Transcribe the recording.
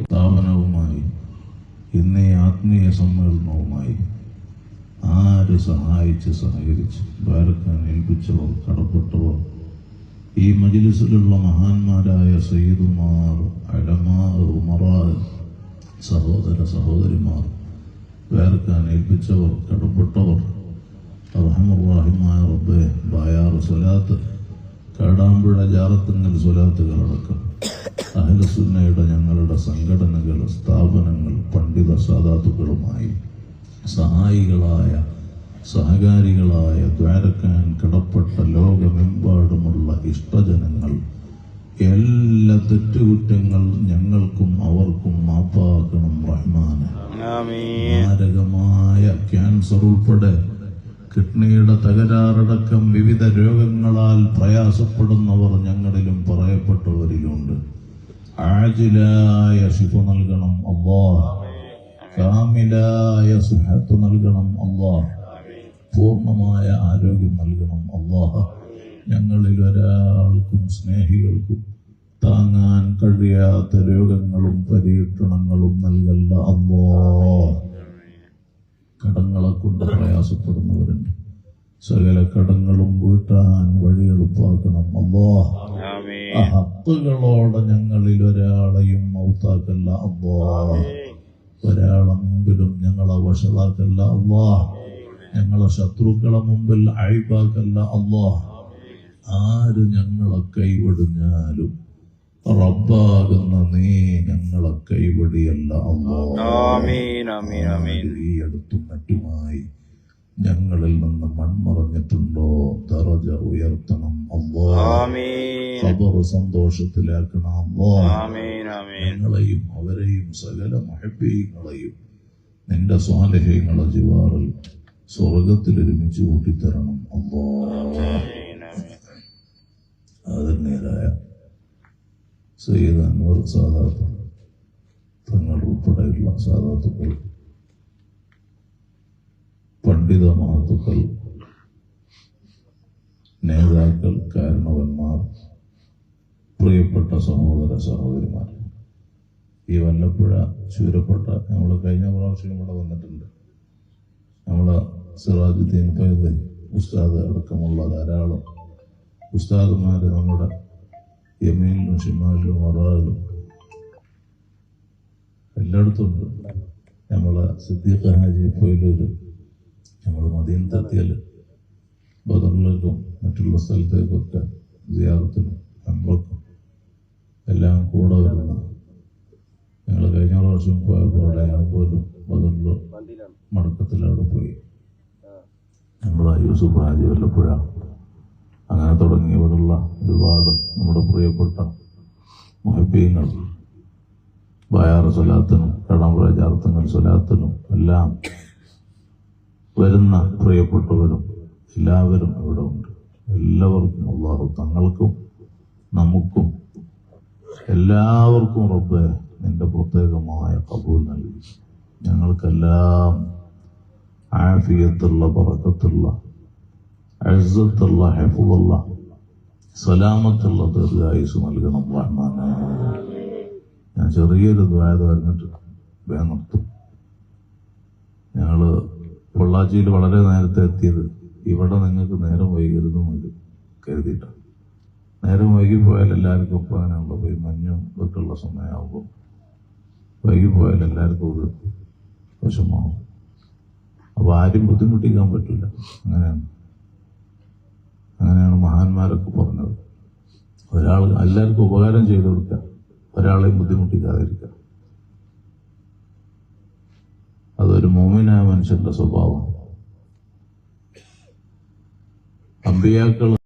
സ്ഥാപനവുമായി ഇന്ന് ആത്മീയ സമ്മേളനവുമായി ആര് സഹായിച്ച് സഹകരിച്ച് ഭാരക്കാൻ ഏൽപ്പിച്ചവർ കടപ്പെട്ടവർ ഈ മജിലിസിലുള്ള മഹാന്മാരായ സയ്യിദുമാർ അലമാ ഉമറാ സഹോദര സഹോദരിമാർ വേർക്കാൻ ഏൽപ്പിച്ചവർ കടപ്പെട്ടവർ റഹമുറാഹിമായ റബ്ബെ ബായാറ് സ്വലാത്ത് കാടാമ്പുഴ ജാറത്തുങ്ങൽ സ്വലാത്തുകളടക്കം. അഹലസുന്നയുടെ ഞങ്ങളുടെ സംഘടനകൾ സ്ഥാപനങ്ങൾ പണ്ഡിത സാധാത്തുക്കളുമായി സഹായികളായ സഹകാരികളായ ദ്വാരക്കാൻ കടപ്പെട്ട ലോകമെമ്പാടുമുള്ള ഇഷ്ടജനങ്ങൾ എല്ലാ തെറ്റുകുറ്റങ്ങൾ ഞങ്ങൾക്കും അവർക്കും മാപ്പാക്കണം റഹ്മാന്. മാരകമായ ക്യാൻസർ ഉൾപ്പെടെ കിഡ്നിയുടെ തകരാറടക്കം വിവിധ രോഗങ്ങളാൽ പ്രയാസപ്പെടുന്നവർ ഞങ്ങളിലും പറയപ്പെട്ടവരിലുണ്ട്. ആജിലായ ശിഫ നൽകണം അള്ളാഹ്. കാമിലായ സുഹത്ത് നൽകണം അള്ളാഹ്. പൂർണമായ ആരോഗ്യം നൽകണം അള്ളാഹ്. ഞങ്ങളിൽ ഒരാൾക്കും സ്നേഹികൾക്കും താങ്ങാൻ കഴിയാത്ത രോഗങ്ങളും പരീക്ഷണങ്ങളും നൽകല്ല അമ്മോ കടങ്ങളെ കൊണ്ട് പ്രയാസപ്പെടുന്നവരുണ്ട്. സകല കടങ്ങളും വീട്ടാൻ വഴി എളുപ്പാക്കണം അള്ളാഹ്. ആമീൻ ആ ഹത്തുകളോടെ ഞങ്ങളിൽ ഒരാളെയും മൗത്താക്കല്ല അള്ളാഹ് ഒരാളെങ്കിലും ഞങ്ങളെ വഷളാക്കല്ല അള്ളാഹ് ഞങ്ങളെ ശത്രുക്കളെ മുമ്പിൽ അഴിപ്പാക്കല്ല അള്ളാഹ് ആര് ഞങ്ങളെ കൈവിടിഞ്ഞാലും റബ്ബാകുന്ന നീ ഞങ്ങളെ കൈവടിയല്ല ഈ അടുത്തും മറ്റുമായി ഞങ്ങളിൽ നിന്ന് മൺമറഞ്ഞിട്ടുണ്ടോ? ദറജ ഉയർത്തണം അള്ളാ. സന്തോഷത്തിലാക്കണം ഞങ്ങളെയും അവരെയും സകല മഹബീങ്ങളെയും നിന്റെ സ്വാലഹ്യങ്ങളെ ജിവാറിൽ സ്വർഗത്തിൽ ഒരുമിച്ച് കൂട്ടിത്തരണം. ആമീൻ ആദരണീയരായ സയ്യിദ് അൻവർ സാദാത്ത് തങ്ങൾ ഉൾപ്പെടെയുള്ള സാദാത്തുക്കൾ പണ്ഡിത മഹത്തുക്കൾ നേതാക്കൾ കാരണവന്മാർ പ്രിയപ്പെട്ട സഹോദര സഹോദരിമാർ ഈ വല്ലപ്പുഴ ചൂരപ്പെട്ട നമ്മൾ കഴിഞ്ഞ പ്രാവശ്യം ഇവിടെ വന്നിട്ടുണ്ട്. നമ്മൾ സിറാജുദ്ദീൻ ഫൈദ് ഉസ്താദ് അടക്കമുള്ള ധാരാളം ഉസ്താദുമാർ നമ്മുടെ യമീനിലും ഷിമാലിലും മറാറിലും എല്ലായിടത്തും ഉണ്ട്. നമ്മളെ സിദ്ദീഖ് ഹാജി ഫൈലൂര് നമ്മൾ മദീനത്തെത്തിയാൽ ബദറിലേക്കും മറ്റുള്ള സ്ഥലത്തേക്കൊക്കെ സിയാറത്തിനും അമ്പർക്കും എല്ലാം കൂടെ വരുന്നു. ഞങ്ങൾ കഴിഞ്ഞ പ്രാവശ്യം പോയപ്പോൾ അവിടെ പോലും ബദറിൽ മടക്കത്തിൽ അവിടെ പോയി. നമ്മളെ യൂസുഫ് ഹാജി വല്ലപ്പുഴ. അങ്ങനെ തുടങ്ങിയവരുള്ള ഒരുപാട് നമ്മുടെ പ്രിയപ്പെട്ട മുഹബീങ്ങൾ ബയാറ് സ്വലാത്തിനും കടമ്പുഴ ജാർത്തങ്ങൾ സ്വലാത്തിനും എല്ലാം വരുന്ന പ്രിയപ്പെട്ടവരും എല്ലാവരും ഇവിടെ ഉണ്ട്. എല്ലാവർക്കും അള്ളാഹു തങ്ങൾക്കും നമുക്കും എല്ലാവർക്കും റബ്ബെ നിന്റെ പ്രത്യേകമായ കബൂൽ നൽകി. ഞങ്ങൾക്കെല്ലാം ആഫിയത്തുള്ള പറക്കത്തുള്ള അഴുത്തുള്ള ഹെഫുള്ള സലാമത്തുള്ള ദീർഘായുസ് നൽകണം. റഹ്മാനെ. ഞാൻ ചെറിയൊരു ദ്വായത് പറഞ്ഞിട്ട് വേഗം നിർത്തും. ഞങ്ങൾ പൊള്ളാച്ചിയിൽ വളരെ നേരത്തെ എത്തിയത്. ഇവിടെ നിങ്ങൾക്ക് നേരം വൈകരുതെന്ന് കരുതിയിട്ടാണ്. നേരം വൈകി പോയാൽ എല്ലാവർക്കും ഇപ്പം അങ്ങനെയുള്ള പോയി മഞ്ഞും ഇതൊക്കെയുള്ള സമയമാകുമ്പോൾ വൈകി പോയാൽ എല്ലാവർക്കും ഇത് വിഷമാവും അപ്പോൾ ആരും ബുദ്ധിമുട്ടിക്കാൻ പറ്റില്ല അങ്ങനെയാണ്. അങ്ങനെയാണ് മഹാന്മാരൊക്കെ പറഞ്ഞത്. ഒരാൾ എല്ലാവർക്കും ഉപകാരം ചെയ്തു കൊടുക്കുക. ഒരാളെയും ബുദ്ധിമുട്ടിക്കാതിരിക്കുക. അതൊരു മോമിനായ മനുഷ്യന്റെ സ്വഭാവം അമ്പിയാക്കൾ